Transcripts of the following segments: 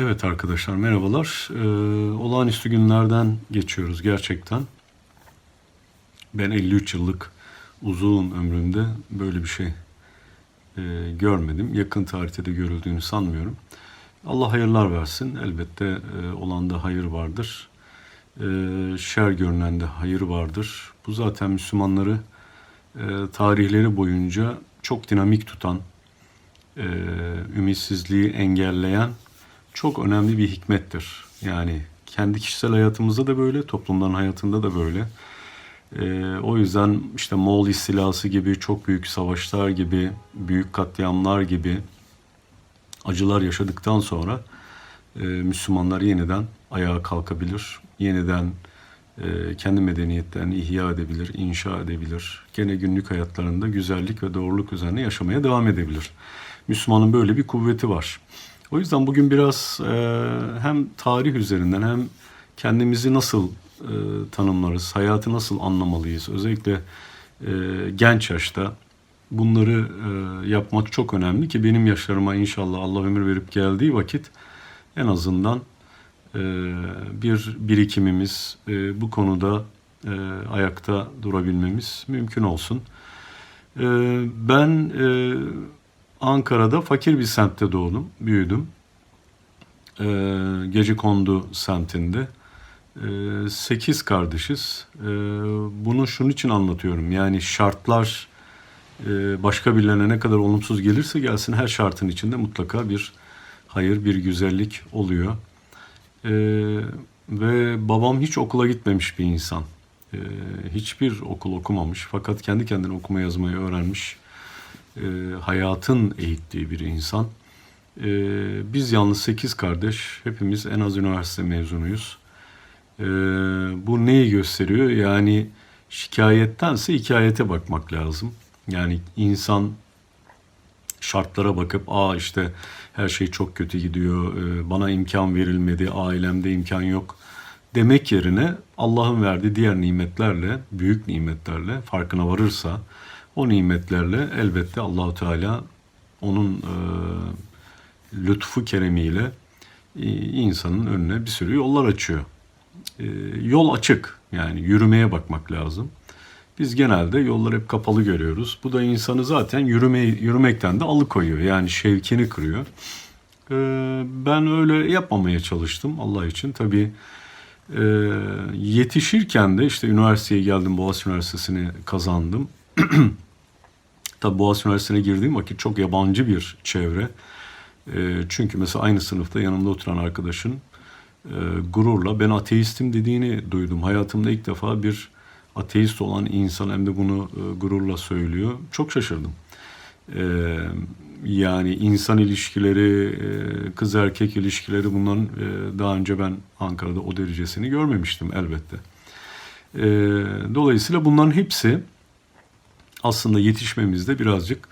Evet arkadaşlar merhabalar. Ee, olağanüstü günlerden geçiyoruz gerçekten. Ben 53 yıllık uzun ömrümde böyle bir şey e, görmedim. Yakın tarihte de görüldüğünü sanmıyorum. Allah hayırlar versin. Elbette e, olanda hayır vardır. E, şer görünende hayır vardır. Bu zaten Müslümanları e, tarihleri boyunca çok dinamik tutan, e, ümitsizliği engelleyen çok önemli bir hikmettir. Yani kendi kişisel hayatımızda da böyle, toplumların hayatında da böyle. E, o yüzden işte Moğol istilası gibi, çok büyük savaşlar gibi, büyük katliamlar gibi acılar yaşadıktan sonra e, Müslümanlar yeniden ayağa kalkabilir, yeniden e, kendi medeniyetlerini ihya edebilir, inşa edebilir. Gene günlük hayatlarında güzellik ve doğruluk üzerine yaşamaya devam edebilir. Müslümanın böyle bir kuvveti var. O yüzden bugün biraz e, hem tarih üzerinden hem kendimizi nasıl e, tanımlarız, hayatı nasıl anlamalıyız, özellikle e, genç yaşta bunları e, yapmak çok önemli ki benim yaşlarıma inşallah Allah ömür verip geldiği vakit en azından e, bir birikimimiz e, bu konuda e, ayakta durabilmemiz mümkün olsun. E, ben e, Ankara'da fakir bir semtte doğdum, büyüdüm. E, Gecekondu semtinde. E, sekiz kardeşiz. E, bunu şunun için anlatıyorum. Yani şartlar e, başka birilerine ne kadar olumsuz gelirse gelsin her şartın içinde mutlaka bir hayır, bir güzellik oluyor. E, ve babam hiç okula gitmemiş bir insan. E, hiçbir okul okumamış fakat kendi kendine okuma yazmayı öğrenmiş. E, hayatın eğittiği bir insan. E, biz yalnız sekiz kardeş, hepimiz en az üniversite mezunuyuz. E, bu neyi gösteriyor? Yani şikayettense hikayete bakmak lazım. Yani insan şartlara bakıp aa işte her şey çok kötü gidiyor, e, bana imkan verilmedi, ailemde imkan yok demek yerine Allah'ın verdiği diğer nimetlerle, büyük nimetlerle farkına varırsa o nimetlerle elbette Allahu Teala onun e, lütfu keremiyle e, insanın önüne bir sürü yollar açıyor. E, yol açık yani yürümeye bakmak lazım. Biz genelde yolları hep kapalı görüyoruz. Bu da insanı zaten yürüme, yürümekten de alıkoyuyor. Yani şevkini kırıyor. Ee, ben öyle yapmamaya çalıştım Allah için. Tabii e, yetişirken de işte üniversiteye geldim. Boğaziçi Üniversitesi'ni kazandım. Tabii Boğaziçi Üniversitesi'ne girdiğim vakit çok yabancı bir çevre. E, çünkü mesela aynı sınıfta yanımda oturan arkadaşın e, gururla ben ateistim dediğini duydum. Hayatımda ilk defa bir ateist olan insan hem de bunu e, gururla söylüyor. Çok şaşırdım. E, yani insan ilişkileri, e, kız erkek ilişkileri bunların e, daha önce ben Ankara'da o derecesini görmemiştim elbette. E, dolayısıyla bunların hepsi aslında yetişmemizde birazcık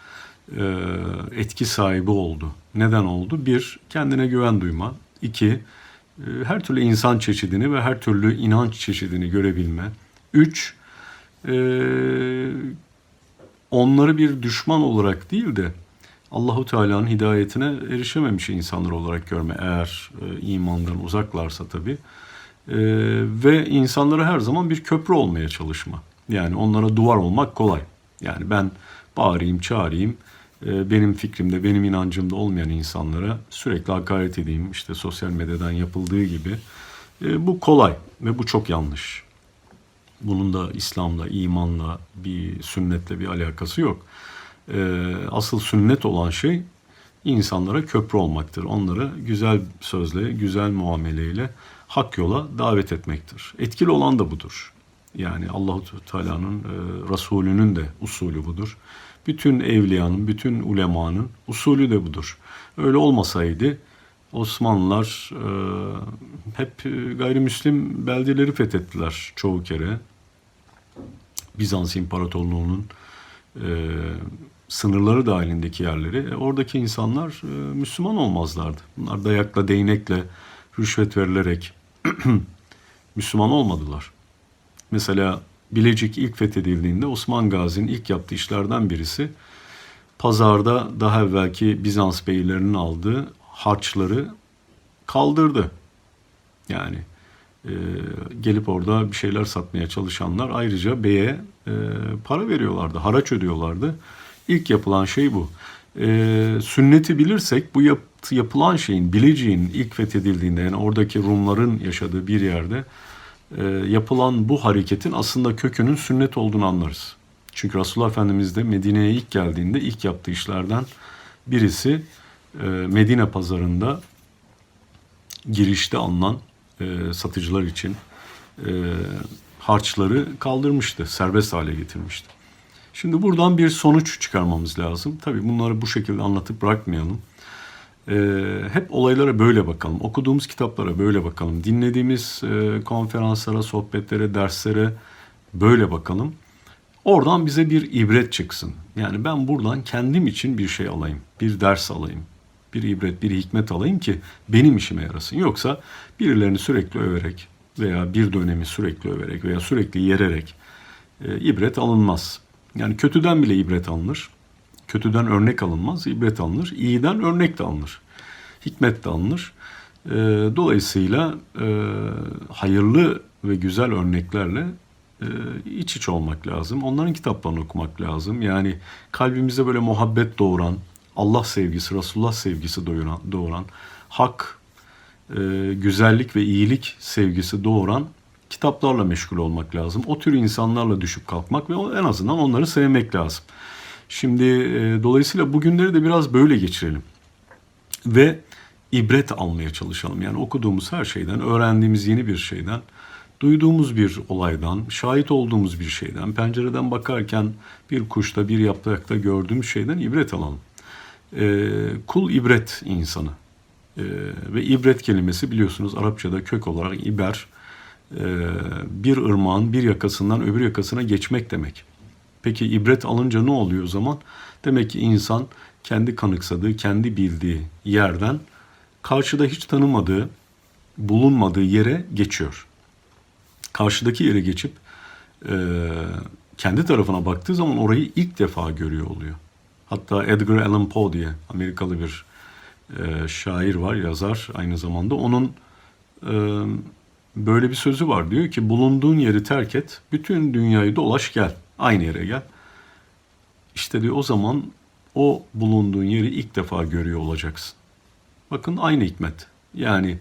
e, etki sahibi oldu. Neden oldu? Bir, kendine güven duyma. İki, e, her türlü insan çeşidini ve her türlü inanç çeşidini görebilme. Üç, e, onları bir düşman olarak değil de Allahu Teala'nın hidayetine erişememiş insanlar olarak görme eğer e, imandan uzaklarsa tabii. E, ve insanlara her zaman bir köprü olmaya çalışma. Yani onlara duvar olmak kolay. Yani ben bağırayım, çağırayım, e, benim fikrimde, benim inancımda olmayan insanlara sürekli hakaret edeyim. İşte sosyal medyadan yapıldığı gibi. E, bu kolay ve bu çok yanlış. Bunun da İslam'la, imanla, bir sünnetle bir alakası yok. Ee, asıl sünnet olan şey insanlara köprü olmaktır. Onları güzel sözle, güzel muameleyle hak yola davet etmektir. Etkili olan da budur. Yani Allahu Teala'nın, e, Resulünün de usulü budur. Bütün evliyanın, bütün ulemanın usulü de budur. Öyle olmasaydı Osmanlılar e, hep gayrimüslim beldeleri fethettiler çoğu kere. Bizans İmparatorluğu'nun e, sınırları dahilindeki yerleri. E, oradaki insanlar e, Müslüman olmazlardı. Bunlar dayakla, değnekle, rüşvet verilerek Müslüman olmadılar. Mesela Bilecik ilk fethedildiğinde Osman Gazi'nin ilk yaptığı işlerden birisi pazarda daha evvelki Bizans beylerinin aldığı harçları kaldırdı. Yani e, gelip orada bir şeyler satmaya çalışanlar ayrıca beye e, para veriyorlardı, haraç ödüyorlardı. İlk yapılan şey bu. E, sünneti bilirsek bu yap, yapılan şeyin, Bilecik'in ilk fethedildiğinde yani oradaki Rumların yaşadığı bir yerde e, yapılan bu hareketin aslında kökünün sünnet olduğunu anlarız. Çünkü Resulullah Efendimiz de Medine'ye ilk geldiğinde ilk yaptığı işlerden birisi e, Medine pazarında girişte alınan e, satıcılar için e, harçları kaldırmıştı, serbest hale getirmişti. Şimdi buradan bir sonuç çıkarmamız lazım. Tabii bunları bu şekilde anlatıp bırakmayalım. E, hep olaylara böyle bakalım. Okuduğumuz kitaplara böyle bakalım. Dinlediğimiz e, konferanslara, sohbetlere, derslere böyle bakalım. Oradan bize bir ibret çıksın. Yani ben buradan kendim için bir şey alayım, bir ders alayım, bir ibret, bir hikmet alayım ki benim işime yarasın. Yoksa birilerini sürekli överek veya bir dönemi sürekli överek veya sürekli yererek e, ibret alınmaz. Yani kötüden bile ibret alınır. Kötüden örnek alınmaz, ibret alınır. İyiden örnek de alınır. Hikmet de alınır. E, dolayısıyla e, hayırlı ve güzel örneklerle e, iç içe olmak lazım. Onların kitaplarını okumak lazım. Yani kalbimize böyle muhabbet doğuran, Allah sevgisi, Resulullah sevgisi doğuran, doğuran hak, e, güzellik ve iyilik sevgisi doğuran kitaplarla meşgul olmak lazım. O tür insanlarla düşüp kalkmak ve en azından onları sevmek lazım. Şimdi e, dolayısıyla bugünleri de biraz böyle geçirelim. Ve ibret almaya çalışalım. Yani okuduğumuz her şeyden, öğrendiğimiz yeni bir şeyden, duyduğumuz bir olaydan, şahit olduğumuz bir şeyden, pencereden bakarken bir kuşta, bir yaprakta gördüğümüz şeyden ibret alalım. Ee, kul ibret insanı. Ee, ve ibret kelimesi biliyorsunuz Arapçada kök olarak iber, e, bir ırmağın bir yakasından öbür yakasına geçmek demek. Peki ibret alınca ne oluyor o zaman? Demek ki insan kendi kanıksadığı, kendi bildiği yerden karşıda hiç tanımadığı, bulunmadığı yere geçiyor. Karşıdaki yere geçip e, kendi tarafına baktığı zaman orayı ilk defa görüyor oluyor. Hatta Edgar Allan Poe diye Amerikalı bir e, şair var, yazar aynı zamanda. Onun e, böyle bir sözü var. Diyor ki bulunduğun yeri terk et, bütün dünyayı dolaş gel. Aynı yere gel. İşte diyor o zaman o bulunduğun yeri ilk defa görüyor olacaksın. Bakın aynı hikmet. Yani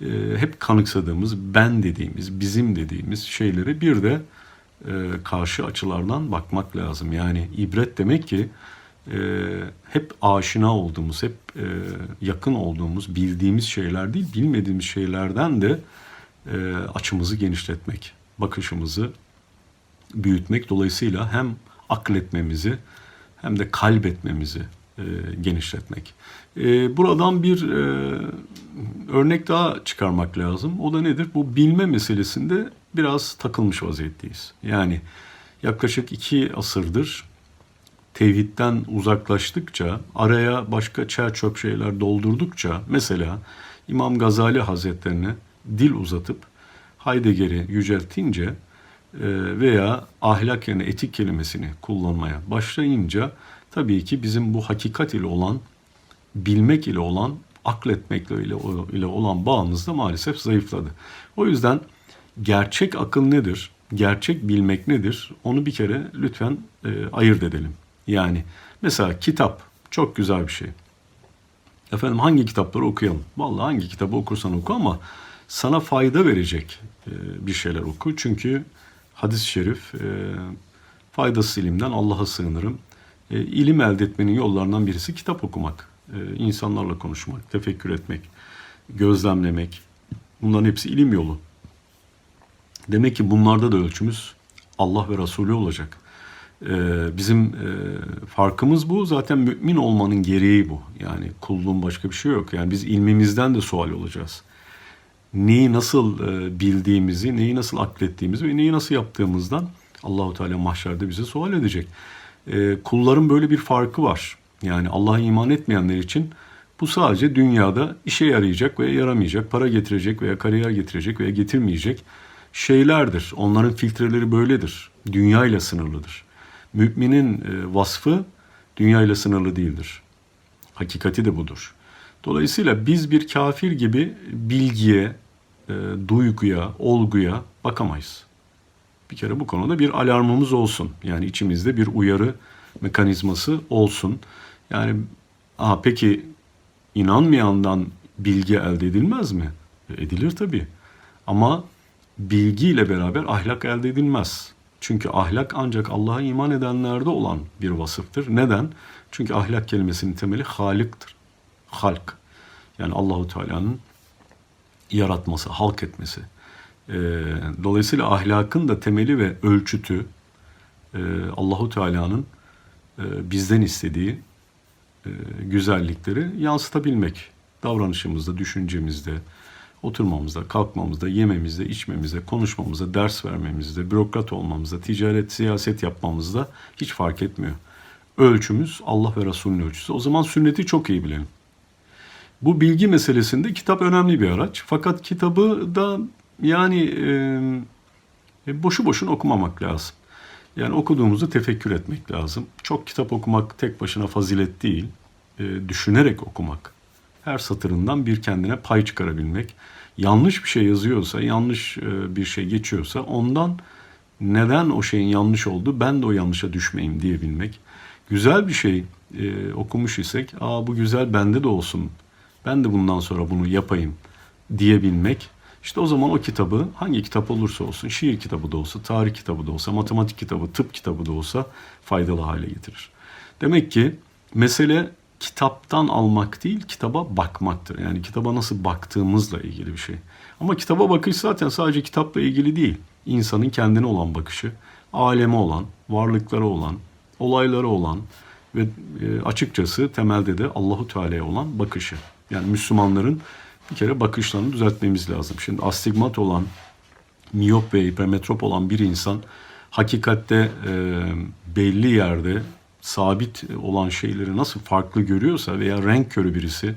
e, hep kanıksadığımız, ben dediğimiz, bizim dediğimiz şeyleri bir de e, karşı açılardan bakmak lazım. Yani ibret demek ki e, hep aşina olduğumuz, hep e, yakın olduğumuz, bildiğimiz şeyler değil, bilmediğimiz şeylerden de e, açımızı genişletmek, bakışımızı büyütmek. Dolayısıyla hem akletmemizi hem de kalbetmemizi e, genişletmek. E, buradan bir e, örnek daha çıkarmak lazım. O da nedir? Bu bilme meselesinde biraz takılmış vaziyetteyiz. Yani yaklaşık iki asırdır tevhidden uzaklaştıkça, araya başka çer çöp şeyler doldurdukça, mesela İmam Gazali Hazretlerine dil uzatıp Heidegger'i yüceltince veya ahlak yerine etik kelimesini kullanmaya başlayınca tabii ki bizim bu hakikat ile olan, bilmek ile olan, akletmekle ile, ile olan bağımız da maalesef zayıfladı. O yüzden gerçek akıl nedir? Gerçek bilmek nedir? Onu bir kere lütfen e, ayırt edelim. Yani mesela kitap çok güzel bir şey. Efendim hangi kitapları okuyalım? Vallahi hangi kitabı okursan oku ama sana fayda verecek e, bir şeyler oku. Çünkü hadis-i şerif e, faydasız ilimden Allah'a sığınırım. E, ilim elde etmenin yollarından birisi kitap okumak, e, insanlarla konuşmak, tefekkür etmek, gözlemlemek. Bunların hepsi ilim yolu. Demek ki bunlarda da ölçümüz Allah ve Resulü olacak. Ee, bizim e, farkımız bu. Zaten mümin olmanın gereği bu. Yani kulluğun başka bir şey yok. Yani biz ilmimizden de sual olacağız. Neyi nasıl e, bildiğimizi, neyi nasıl aklettiğimizi ve neyi nasıl yaptığımızdan Allahu Teala mahşerde bize sual edecek. E, kulların böyle bir farkı var. Yani Allah'a iman etmeyenler için bu sadece dünyada işe yarayacak veya yaramayacak, para getirecek veya kariyer getirecek veya getirmeyecek şeylerdir. Onların filtreleri böyledir. Dünya ile sınırlıdır. Müminin e, vasfı dünya ile sınırlı değildir. Hakikati de budur. Dolayısıyla biz bir kafir gibi bilgiye, e, duyguya, olguya bakamayız. Bir kere bu konuda bir alarmımız olsun. Yani içimizde bir uyarı mekanizması olsun. Yani aha peki inanmayandan bilgi elde edilmez mi? E, Edilir tabii. Ama bilgiyle beraber ahlak elde edilmez. Çünkü ahlak ancak Allah'a iman edenlerde olan bir vasıftır. Neden? Çünkü ahlak kelimesinin temeli haliktir. Halk. Yani Allahu Teala'nın yaratması, halk etmesi. Ee, dolayısıyla ahlakın da temeli ve ölçütü e, Allahu Teala'nın e, bizden istediği e, güzellikleri yansıtabilmek. Davranışımızda, düşüncemizde, oturmamızda, kalkmamızda, yememizde, içmemizde, konuşmamızda, ders vermemizde, bürokrat olmamızda, ticaret, siyaset yapmamızda hiç fark etmiyor. Ölçümüz Allah ve Resulünün ölçüsü. O zaman sünneti çok iyi bilelim. Bu bilgi meselesinde kitap önemli bir araç. Fakat kitabı da yani e, boşu boşuna okumamak lazım. Yani okuduğumuzu tefekkür etmek lazım. Çok kitap okumak tek başına fazilet değil. E, düşünerek okumak. Her satırından bir kendine pay çıkarabilmek. Yanlış bir şey yazıyorsa, yanlış e, bir şey geçiyorsa ondan neden o şeyin yanlış oldu, ben de o yanlışa düşmeyeyim diyebilmek. Güzel bir şey e, okumuş isek, aa bu güzel bende de olsun, ben de bundan sonra bunu yapayım diyebilmek. İşte o zaman o kitabı hangi kitap olursa olsun, şiir kitabı da olsa, tarih kitabı da olsa, matematik kitabı, tıp kitabı da olsa faydalı hale getirir. Demek ki mesele kitaptan almak değil, kitaba bakmaktır. Yani kitaba nasıl baktığımızla ilgili bir şey. Ama kitaba bakış zaten sadece kitapla ilgili değil. İnsanın kendine olan bakışı, aleme olan, varlıklara olan, olaylara olan ve e, açıkçası temelde de Allahu Teala'ya olan bakışı. Yani Müslümanların bir kere bakışlarını düzeltmemiz lazım. Şimdi astigmat olan, miyop ve hipermetrop olan bir insan hakikatte e, belli yerde sabit olan şeyleri nasıl farklı görüyorsa veya renk körü birisi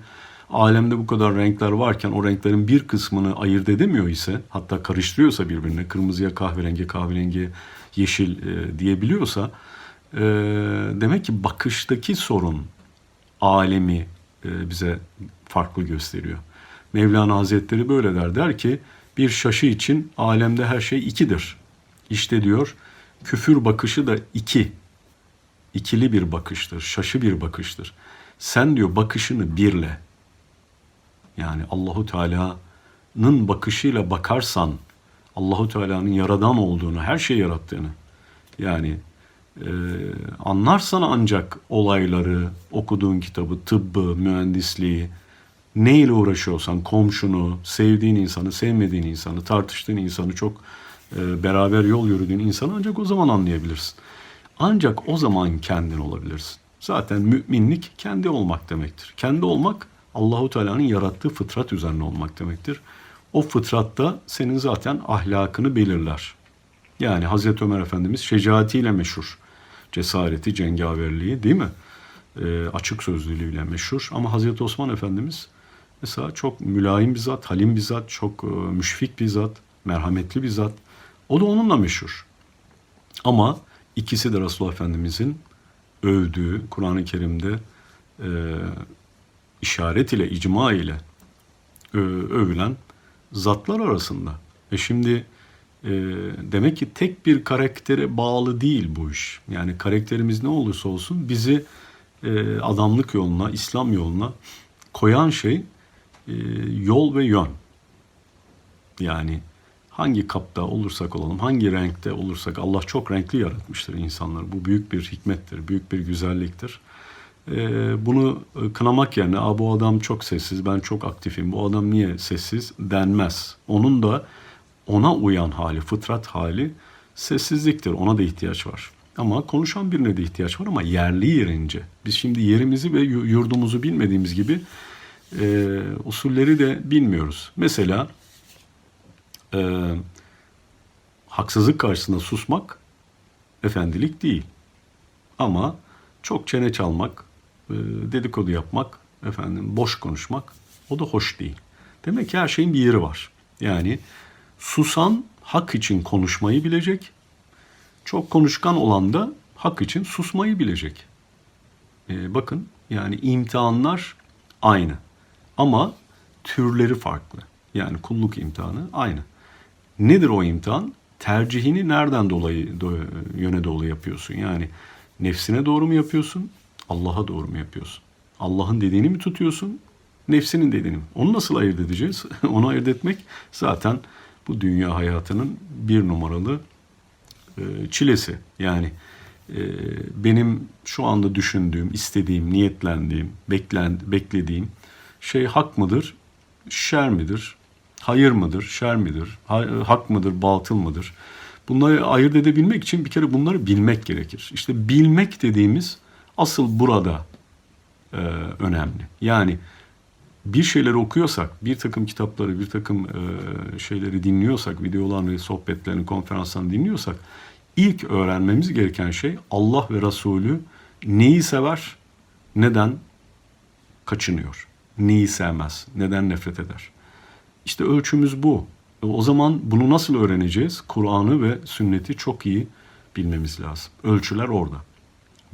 alemde bu kadar renkler varken o renklerin bir kısmını ayırt edemiyor ise hatta karıştırıyorsa birbirine kırmızıya kahverengi kahverengi yeşil e, diyebiliyorsa e, demek ki bakıştaki sorun alemi e, bize farklı gösteriyor. Mevlana Hazretleri böyle der. Der ki bir şaşı için alemde her şey ikidir. İşte diyor küfür bakışı da iki. İkili bir bakıştır. Şaşı bir bakıştır. Sen diyor bakışını birle. Yani Allahu Teala'nın bakışıyla bakarsan Allahu Teala'nın yaradan olduğunu, her şeyi yarattığını yani e, anlarsan ancak olayları, okuduğun kitabı, tıbbı, mühendisliği, neyle uğraşıyorsan, komşunu, sevdiğin insanı, sevmediğin insanı, tartıştığın insanı, çok e, beraber yol yürüdüğün insanı ancak o zaman anlayabilirsin. Ancak o zaman kendin olabilirsin. Zaten müminlik kendi olmak demektir. Kendi olmak Allahu Teala'nın yarattığı fıtrat üzerine olmak demektir. O fıtratta senin zaten ahlakını belirler. Yani Hazreti Ömer Efendimiz şecaatiyle meşhur. Cesareti, cengaverliği değil mi? E, açık sözlülüğüyle meşhur. Ama Hazreti Osman Efendimiz mesela çok mülayim bir zat, halim bir zat, çok e, müşfik bir zat, merhametli bir zat. O da onunla meşhur. Ama ikisi de Resulullah Efendimizin övdüğü, Kur'an-ı Kerim'de e, işaret ile, icma ile ö, övülen zatlar arasında. E şimdi e, demek ki tek bir karaktere bağlı değil bu iş. Yani karakterimiz ne olursa olsun bizi e, adamlık yoluna, İslam yoluna koyan şey e, yol ve yön. Yani hangi kapta olursak olalım, hangi renkte olursak Allah çok renkli yaratmıştır insanları. Bu büyük bir hikmettir, büyük bir güzelliktir. Ee, bunu kınamak yerine bu adam çok sessiz, ben çok aktifim, bu adam niye sessiz denmez. Onun da ona uyan hali, fıtrat hali sessizliktir. Ona da ihtiyaç var. Ama konuşan birine de ihtiyaç var ama yerli yerince. Biz şimdi yerimizi ve yurdumuzu bilmediğimiz gibi e, usulleri de bilmiyoruz. Mesela e, haksızlık karşısında susmak efendilik değil. Ama çok çene çalmak, e, dedikodu yapmak, efendim boş konuşmak o da hoş değil. Demek ki her şeyin bir yeri var. Yani susan hak için konuşmayı bilecek. Çok konuşkan olan da hak için susmayı bilecek. E, bakın yani imtihanlar aynı. Ama türleri farklı. Yani kulluk imtihanı aynı. Nedir o imtihan? Tercihini nereden dolayı do- yöne doğru yapıyorsun? Yani nefsine doğru mu yapıyorsun? Allah'a doğru mu yapıyorsun? Allah'ın dediğini mi tutuyorsun? Nefsinin dediğini mi? Onu nasıl ayırt edeceğiz? Onu ayırt etmek zaten bu dünya hayatının bir numaralı e, çilesi. Yani e, benim şu anda düşündüğüm, istediğim, niyetlendiğim, beklen, beklediğim şey hak mıdır, şer midir, hayır mıdır, şer midir, ha- hak mıdır, batıl mıdır? Bunları ayırt edebilmek için bir kere bunları bilmek gerekir. İşte bilmek dediğimiz asıl burada e, önemli. Yani bir şeyleri okuyorsak, bir takım kitapları, bir takım e, şeyleri dinliyorsak, videolarını, sohbetlerini, konferanslarını dinliyorsak, ilk öğrenmemiz gereken şey Allah ve Resulü neyi sever, neden kaçınıyor, neyi sevmez, neden nefret eder. İşte ölçümüz bu. E, O zaman bunu nasıl öğreneceğiz? Kur'an'ı ve sünneti çok iyi bilmemiz lazım. Ölçüler orada.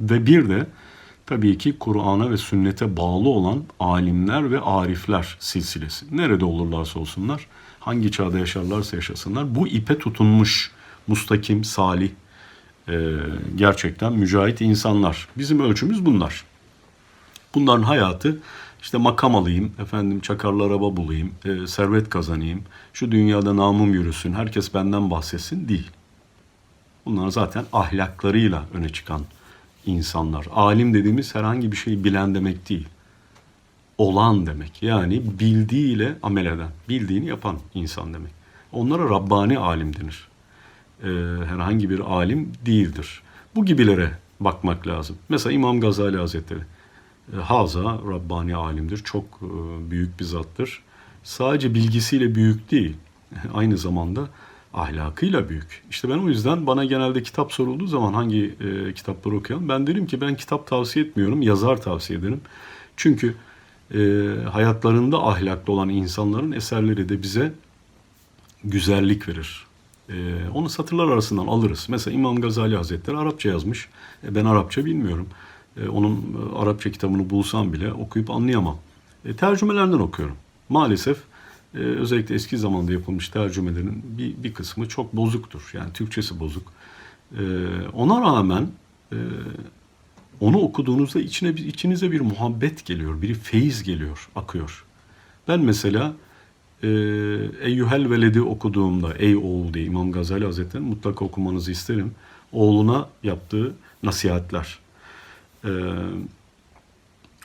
Ve bir de tabii ki Kur'an'a ve sünnete bağlı olan alimler ve arifler silsilesi. Nerede olurlarsa olsunlar, hangi çağda yaşarlarsa yaşasınlar bu ipe tutunmuş, mustakim, salih, e, gerçekten mücahit insanlar. Bizim ölçümüz bunlar. Bunların hayatı işte makam alayım, efendim çakarlı araba bulayım, e, servet kazanayım, şu dünyada namım yürüsün, herkes benden bahsetsin değil. Bunlar zaten ahlaklarıyla öne çıkan insanlar. Alim dediğimiz herhangi bir şeyi bilen demek değil. Olan demek. Yani bildiğiyle amel eden, bildiğini yapan insan demek. Onlara Rabbani alim denir. Ee, herhangi bir alim değildir. Bu gibilere bakmak lazım. Mesela İmam Gazali Hazretleri. E, Haza Rabbani alimdir. Çok e, büyük bir zattır. Sadece bilgisiyle büyük değil. Aynı zamanda ahlakıyla büyük. İşte ben o yüzden bana genelde kitap sorulduğu zaman hangi e, kitapları okuyalım ben derim ki ben kitap tavsiye etmiyorum, yazar tavsiye ederim. Çünkü e, hayatlarında ahlaklı olan insanların eserleri de bize güzellik verir. E, onu satırlar arasından alırız. Mesela İmam Gazali Hazretleri Arapça yazmış. E, ben Arapça bilmiyorum. E, onun e, Arapça kitabını bulsam bile okuyup anlayamam. E, tercümelerden okuyorum. Maalesef e, özellikle eski zamanda yapılmış tercümelerin bir, bir kısmı çok bozuktur. Yani Türkçesi bozuk. E, ona rağmen e, onu okuduğunuzda içine içinize bir muhabbet geliyor, bir feyiz geliyor, akıyor. Ben mesela e, Eyyuhel Veledi okuduğumda, Ey oğul diye İmam Gazali Hazretleri'nin mutlaka okumanızı isterim. Oğluna yaptığı nasihatler. E,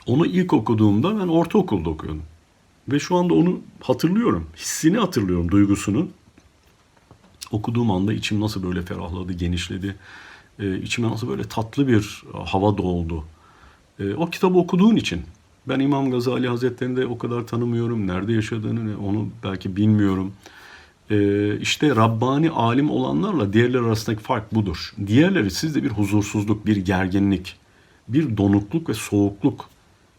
onu ilk okuduğumda ben ortaokulda okuyordum. Ve şu anda onu hatırlıyorum. Hissini hatırlıyorum, duygusunu. Okuduğum anda içim nasıl böyle ferahladı, genişledi. Ee, içime nasıl böyle tatlı bir hava doldu. Ee, o kitabı okuduğun için. Ben İmam Gazali Hazretleri'ni de o kadar tanımıyorum. Nerede yaşadığını onu belki bilmiyorum. Ee, işte Rabbani alim olanlarla diğerleri arasındaki fark budur. Diğerleri sizde bir huzursuzluk, bir gerginlik, bir donukluk ve soğukluk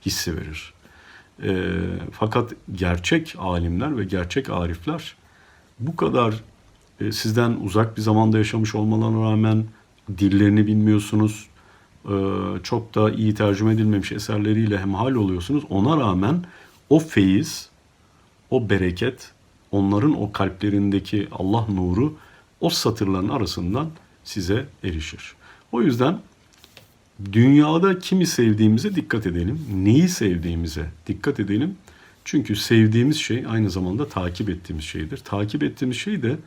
hissi verir. Ee, fakat gerçek alimler ve gerçek arifler bu kadar e, sizden uzak bir zamanda yaşamış olmalarına rağmen dillerini bilmiyorsunuz. e, çok da iyi tercüme edilmemiş eserleriyle hemhal oluyorsunuz. Ona rağmen o feyiz, o bereket, onların o kalplerindeki Allah nuru o satırların arasından size erişir. O yüzden dünyada kimi sevdiğimize dikkat edelim. Neyi sevdiğimize dikkat edelim. Çünkü sevdiğimiz şey aynı zamanda takip ettiğimiz şeydir. Takip ettiğimiz şey de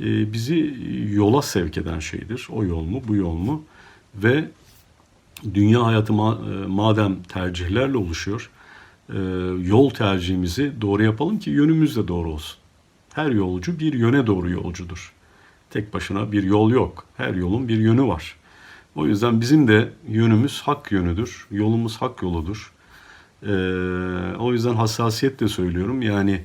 e, bizi yola sevk eden şeydir. O yol mu, bu yol mu? Ve dünya hayatı e, madem tercihlerle oluşuyor, e, yol tercihimizi doğru yapalım ki yönümüz de doğru olsun. Her yolcu bir yöne doğru yolcudur. Tek başına bir yol yok. Her yolun bir yönü var. O yüzden bizim de yönümüz hak yönüdür. Yolumuz hak yoludur. Ee, o yüzden hassasiyetle söylüyorum. Yani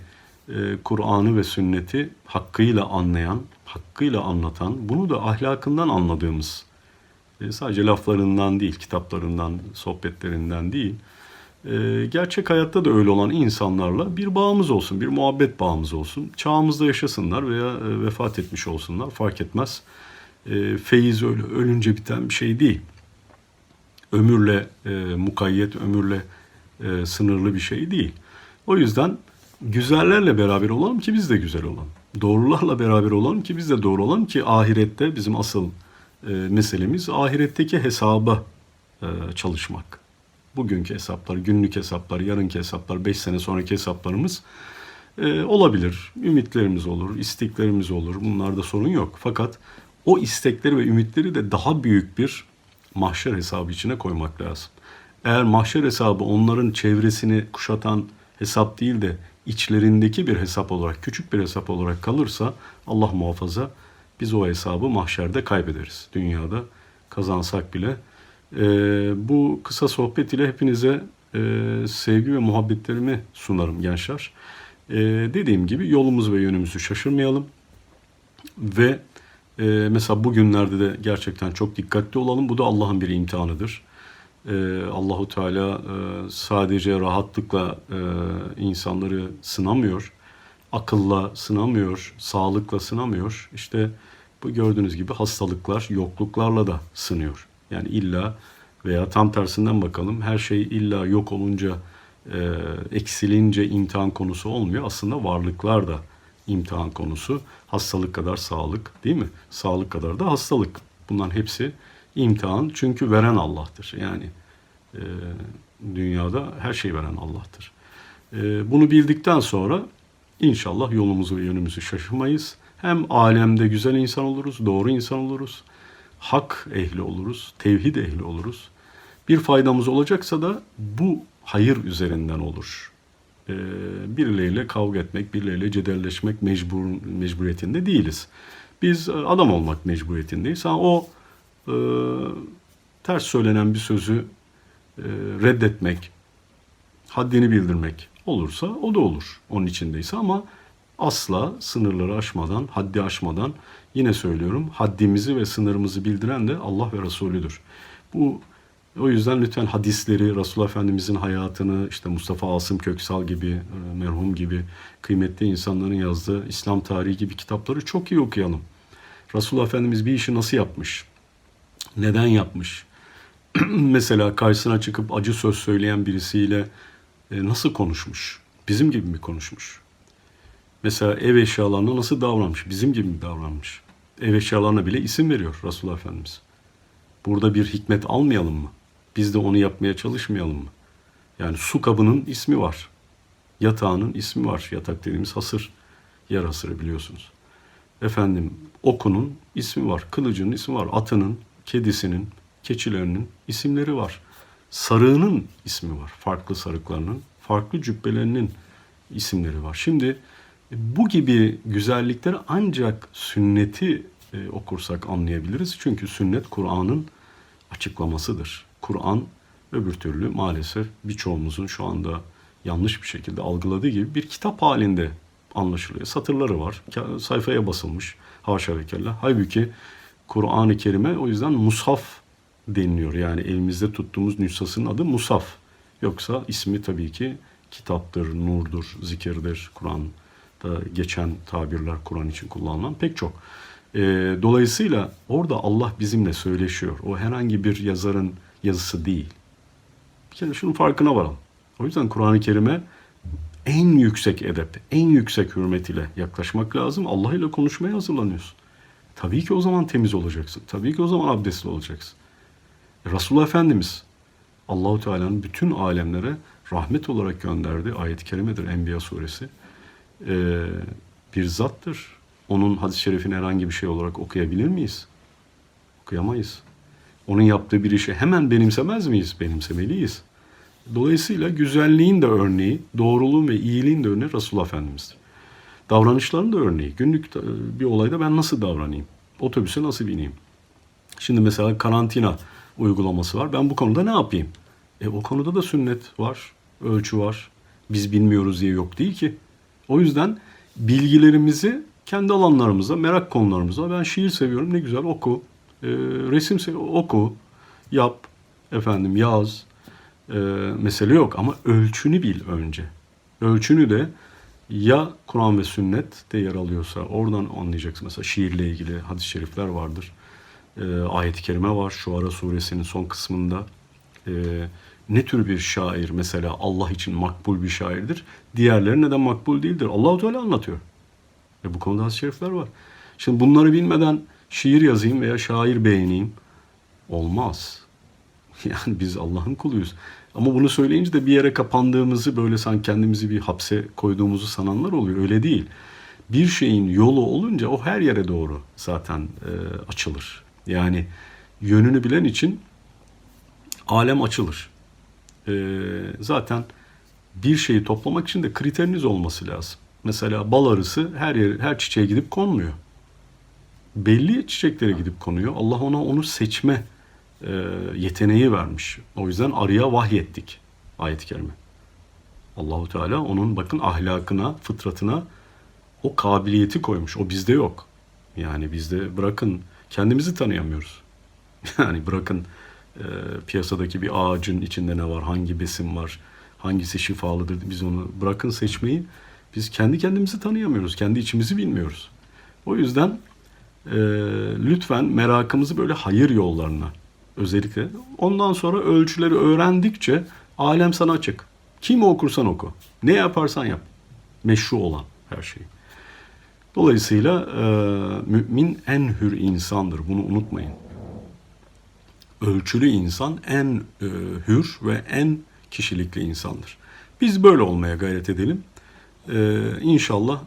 e, Kur'an'ı ve sünneti hakkıyla anlayan, hakkıyla anlatan, bunu da ahlakından anladığımız, e, sadece laflarından değil, kitaplarından, sohbetlerinden değil, e, gerçek hayatta da öyle olan insanlarla bir bağımız olsun, bir muhabbet bağımız olsun. Çağımızda yaşasınlar veya e, vefat etmiş olsunlar, fark etmez. E, feyiz öyle ölünce biten bir şey değil. Ömürle e, mukayyet, ömürle e, sınırlı bir şey değil. O yüzden güzellerle beraber olalım ki biz de güzel olalım. Doğrularla beraber olalım ki biz de doğru olalım ki ahirette bizim asıl e, meselemiz ahiretteki hesaba e, çalışmak. Bugünkü hesaplar, günlük hesaplar, yarınki hesaplar, 5 sene sonraki hesaplarımız e, olabilir. Ümitlerimiz olur, isteklerimiz olur. Bunlarda sorun yok. Fakat o istekleri ve ümitleri de daha büyük bir mahşer hesabı içine koymak lazım. Eğer mahşer hesabı onların çevresini kuşatan hesap değil de içlerindeki bir hesap olarak, küçük bir hesap olarak kalırsa Allah muhafaza biz o hesabı mahşerde kaybederiz. Dünyada kazansak bile. Ee, bu kısa sohbet ile hepinize e, sevgi ve muhabbetlerimi sunarım gençler. Ee, dediğim gibi yolumuz ve yönümüzü şaşırmayalım. Ve e, mesela bugünlerde de gerçekten çok dikkatli olalım. Bu da Allah'ın bir imtihanıdır. Ee, Allahu Teala e, sadece rahatlıkla e, insanları sınamıyor, akılla sınamıyor, sağlıkla sınamıyor. İşte bu gördüğünüz gibi hastalıklar, yokluklarla da sınıyor. Yani illa veya tam tersinden bakalım her şey illa yok olunca, e, eksilince imtihan konusu olmuyor. Aslında varlıklar da imtihan konusu. Hastalık kadar sağlık değil mi? Sağlık kadar da hastalık. Bunların hepsi imtihan. Çünkü veren Allah'tır. Yani e, dünyada her şeyi veren Allah'tır. E, bunu bildikten sonra inşallah yolumuzu ve yönümüzü şaşırmayız. Hem alemde güzel insan oluruz, doğru insan oluruz, hak ehli oluruz, tevhid ehli oluruz. Bir faydamız olacaksa da bu hayır üzerinden olur. E, birileriyle kavga etmek, birileriyle cedelleşmek mecbur, mecburiyetinde değiliz. Biz e, adam olmak mecburiyetindeyiz. Ha, o e, ters söylenen bir sözü e, reddetmek, haddini bildirmek olursa o da olur onun içindeyse ama asla sınırları aşmadan, haddi aşmadan yine söylüyorum haddimizi ve sınırımızı bildiren de Allah ve Resulüdür. Bu o yüzden lütfen hadisleri, Resulullah Efendimizin hayatını, işte Mustafa Asım Köksal gibi, e, merhum gibi kıymetli insanların yazdığı İslam tarihi gibi kitapları çok iyi okuyalım. Resulullah Efendimiz bir işi nasıl yapmış? Neden yapmış? Mesela karşısına çıkıp acı söz söyleyen birisiyle e, nasıl konuşmuş? Bizim gibi mi konuşmuş? Mesela ev eşyalarına nasıl davranmış? Bizim gibi mi davranmış? Ev eşyalarına bile isim veriyor Resulullah Efendimiz. Burada bir hikmet almayalım mı? Biz de onu yapmaya çalışmayalım mı? Yani su kabının ismi var. Yatağının ismi var. Yatak dediğimiz hasır. Yer hasırı biliyorsunuz. Efendim okunun ismi var. Kılıcının ismi var. Atının, kedisinin, keçilerinin isimleri var. Sarığının ismi var. Farklı sarıklarının, farklı cübbelerinin isimleri var. Şimdi bu gibi güzellikleri ancak sünneti e, okursak anlayabiliriz. Çünkü sünnet Kur'an'ın açıklamasıdır. Kur'an öbür türlü maalesef birçoğumuzun şu anda yanlış bir şekilde algıladığı gibi bir kitap halinde anlaşılıyor. Satırları var, sayfaya basılmış haşa ve kella. Halbuki Kur'an-ı Kerim'e o yüzden mushaf deniliyor. Yani elimizde tuttuğumuz nüshasının adı musaf. Yoksa ismi tabii ki kitaptır, nurdur, zikirdir, Kur'an'da geçen tabirler Kur'an için kullanılan pek çok. E, dolayısıyla orada Allah bizimle söyleşiyor. O herhangi bir yazarın yazısı değil. Bir kere şunun farkına varalım. O yüzden Kur'an-ı Kerim'e en yüksek edep, en yüksek hürmet ile yaklaşmak lazım. Allah ile konuşmaya hazırlanıyorsun. Tabii ki o zaman temiz olacaksın. Tabii ki o zaman abdestli olacaksın. E, Resulullah Efendimiz Allahu Teala'nın bütün alemlere rahmet olarak gönderdiği ayet-i kerimedir Enbiya suresi. Ee, bir zattır. Onun hadis-i şerifini herhangi bir şey olarak okuyabilir miyiz? Okuyamayız. Onun yaptığı bir işi hemen benimsemez miyiz? Benimsemeliyiz. Dolayısıyla güzelliğin de örneği, doğruluğun ve iyiliğin de örneği Resulullah Efendimiz'dir. Davranışların da örneği. Günlük bir olayda ben nasıl davranayım? Otobüse nasıl bineyim? Şimdi mesela karantina uygulaması var. Ben bu konuda ne yapayım? E o konuda da sünnet var, ölçü var. Biz bilmiyoruz diye yok değil ki. O yüzden bilgilerimizi kendi alanlarımıza, merak konularımıza ben şiir seviyorum ne güzel oku. E, resim oku, yap, efendim yaz. E, mesele yok ama ölçünü bil önce. Ölçünü de ya Kur'an ve sünnet de yer alıyorsa oradan anlayacaksın. Mesela şiirle ilgili hadis-i şerifler vardır. E, ayet-i kerime var. Şu ara suresinin son kısmında. E, ne tür bir şair mesela Allah için makbul bir şairdir? Diğerleri neden makbul değildir? Allahu Teala anlatıyor. Ve bu konuda hadis-i şerifler var. Şimdi bunları bilmeden şiir yazayım veya şair beğeneyim olmaz. Yani biz Allah'ın kuluyuz. Ama bunu söyleyince de bir yere kapandığımızı böyle sanki kendimizi bir hapse koyduğumuzu sananlar oluyor. Öyle değil. Bir şeyin yolu olunca o her yere doğru zaten e, açılır. Yani yönünü bilen için alem açılır. E, zaten bir şeyi toplamak için de kriteriniz olması lazım. Mesela bal arısı her yer, her çiçeğe gidip konmuyor. Belli çiçeklere gidip konuyor. Allah ona onu seçme e, yeteneği vermiş. O yüzden arıya vahyettik ayet-i kerime. Allahu Teala onun bakın ahlakına, fıtratına o kabiliyeti koymuş. O bizde yok. Yani bizde bırakın kendimizi tanıyamıyoruz. Yani bırakın e, piyasadaki bir ağacın içinde ne var, hangi besin var, hangisi şifalıdır biz onu bırakın seçmeyi. Biz kendi kendimizi tanıyamıyoruz, kendi içimizi bilmiyoruz. O yüzden e, lütfen merakımızı böyle hayır yollarına özellikle ondan sonra ölçüleri öğrendikçe alem sana açık. Kimi okursan oku, ne yaparsan yap. Meşru olan her şey. Dolayısıyla e, mümin en hür insandır. Bunu unutmayın. Ölçülü insan en e, hür ve en kişilikli insandır. Biz böyle olmaya gayret edelim. E, inşallah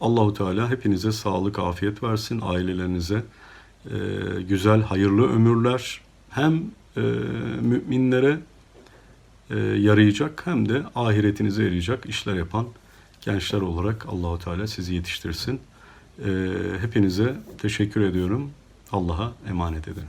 Allahu Teala hepinize sağlık, afiyet versin, ailelerinize e, güzel, hayırlı ömürler hem e, müminlere e, yarayacak hem de ahiretinize yarayacak işler yapan gençler olarak Allahu Teala sizi yetiştirsin. E, hepinize teşekkür ediyorum. Allah'a emanet ederim.